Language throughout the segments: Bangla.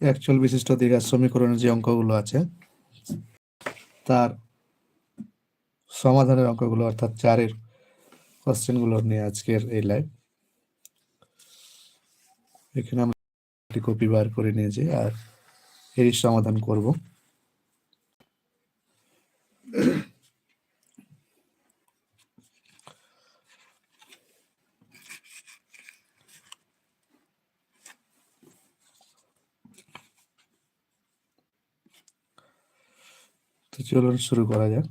অ্যাকচুয়াল বিশিষ্ট দ্বিঘাত সমীকরণের যে অঙ্কগুলো আছে, তার সমাধানের অঙ্কগুলো অর্থাৎ চারের কোশ্চেনগুলো নিয়ে আজকের এই লাইভ এখানে আমি কপি বার করে নিয়েছি আর এরই সমাধান করব। তো চলুন শুরু করা যাক।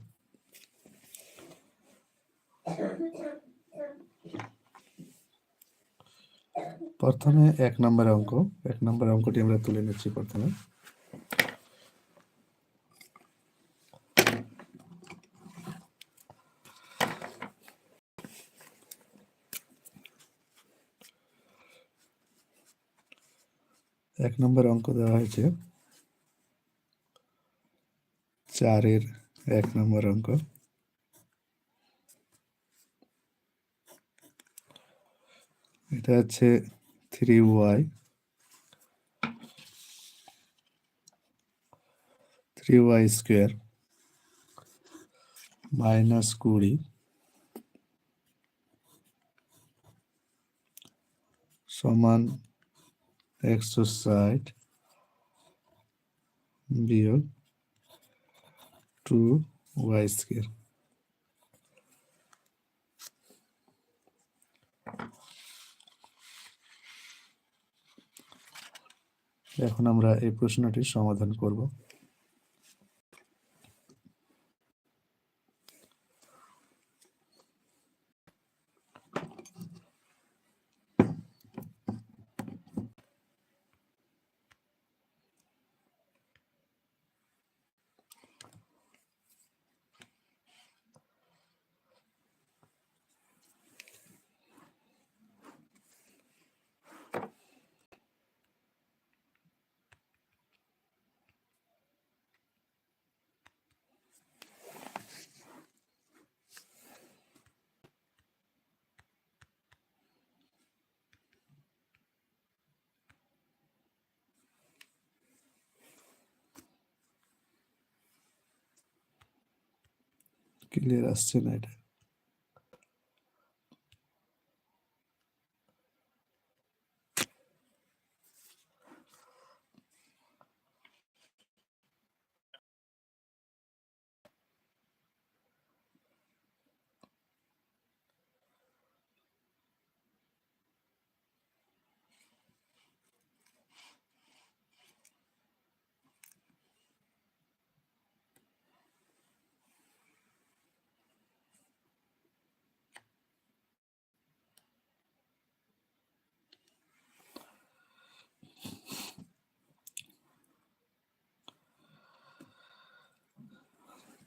প্রথমে এক নম্বর অঙ্ক, এক নম্বর অঙ্কটি আমরা তুলে নিচ্ছি প্রথমে। এক নম্বর অঙ্ক দেওয়া হয়েছে। চারের এক নম্বর অঙ্ক। এটা হচ্ছে three Y three Y square minus কুড়ি। সমান একশো ষাট বিয়োগ টু ওয়াই স্কোয়ার এখন আমরা এই প্রশ্নটির সমাধান করব। ক্লিয়ার আসছে না এটা।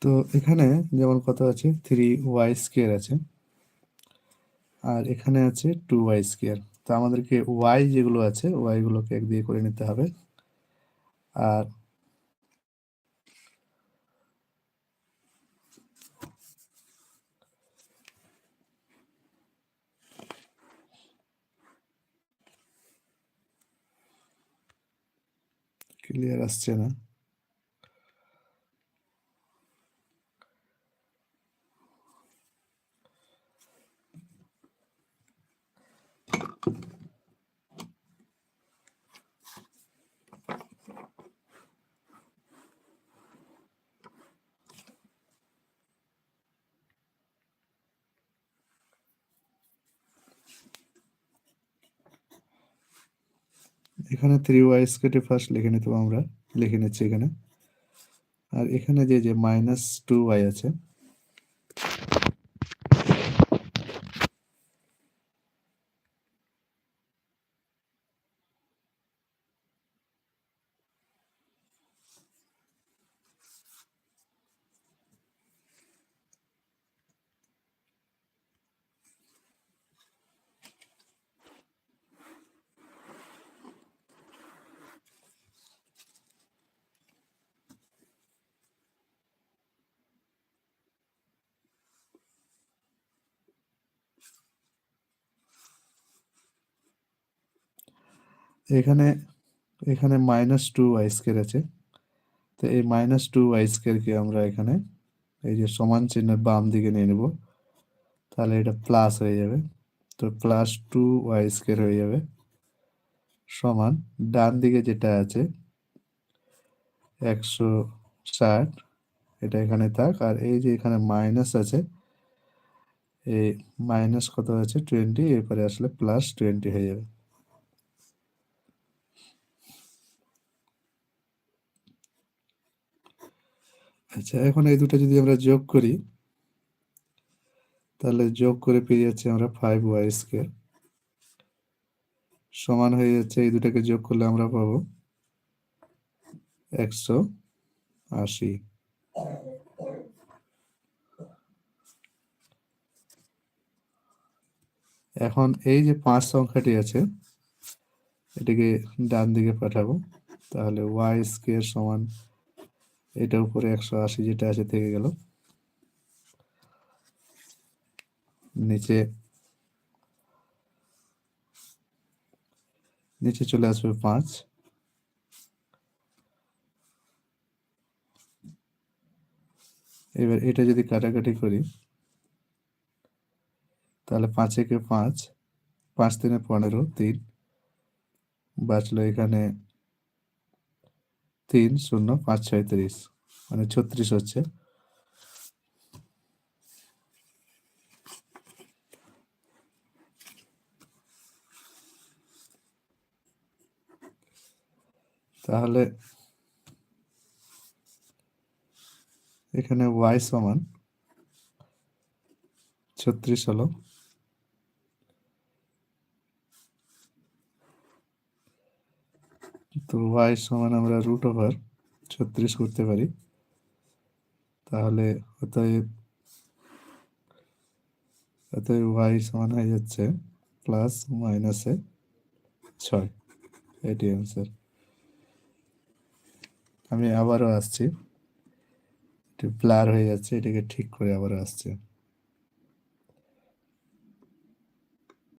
তো এখানে যেমন কত আছে? থ্রি ওয়াই স্কোয়ার আছে। আর এখানে আছে টু ওয়াই স্কোয়ার তো আমাদেরকে ওয়াই যেগুলো আছে ওয়াই গুলোকে এক দিয়ে করে নিতে হবে। আর ক্লিয়ার আসছে না। এখানে থ্রি ওয়াই স্কোয়ারটি ফার্স্ট লিখে নিতে আমরা, লিখে নিচ্ছি এখানে। আর এখানে যে যে মাইনাস টু ওয়াই আছে এখানে এখানে মাইনাস টু ওয়াই স্কোয়ার আছে। তো এই মাইনাস টু ওয়াই স্কোয়ারকে আমরা এখানে এই যে সমান চিহ্নের বাম দিকে নিয়ে নেব। তাহলে এটা প্লাস হয়ে যাবে। তো প্লাস টু ওয়াই স্কোয়ার হয়ে যাবে। সমান ডান দিকে যেটা আছে, একশো ষাট, এটা এখানে থাক। আর এই যে এখানে মাইনাস আছে, এই মাইনাস কত আছে? টোয়েন্টি এরপরে আসলে প্লাস টোয়েন্টি হয়ে যাবে। আচ্ছা এখন এই দুটো যদি আমরা যোগ করি, তাহলে যোগ করে পেয়ে যাচ্ছি আমরা ফাইভ ওয়াই স্কোয়ার সমান হয়ে যাচ্ছে, এই দুটাকে যোগ করলে আমরা পাবো একশো আশি। এখন এই যে পাঁচ সংখ্যাটি আছে, এটিকে ডান দিকে পাঠাবো, তাহলে ওয়াই স্কোয়ার সমান এটা উপরে একশো আশি যেটা আছে থেকে গেল। নিচে নিচে চলে আসবে পাঁচ। এবার এটা যদি কাটাকাটি করি, তাহলে পাঁচে কে পাঁচ পাঁচ তিনে পনেরো, তিন। বাঁচলো এখানে তিন শূন্য পাঁচ ছয় তিরিশ মানে ছত্রিশ হচ্ছে। তাহলে এখানে ওয়াই সমান ছত্রিশ হলো। তো ওয়াই সমান আমরা রুট ওভার ছত্রিশ করতে পারি। তাহলে অতএব অতএব ওয়াই সমান হয়ে যাচ্ছে প্লাস মাইনাসে ছয়। এটি অ্যান্সার আমি আবারও আসছি। একটু ব্লার হয়ে যাচ্ছে, এটাকে ঠিক করে আবারও আসছে।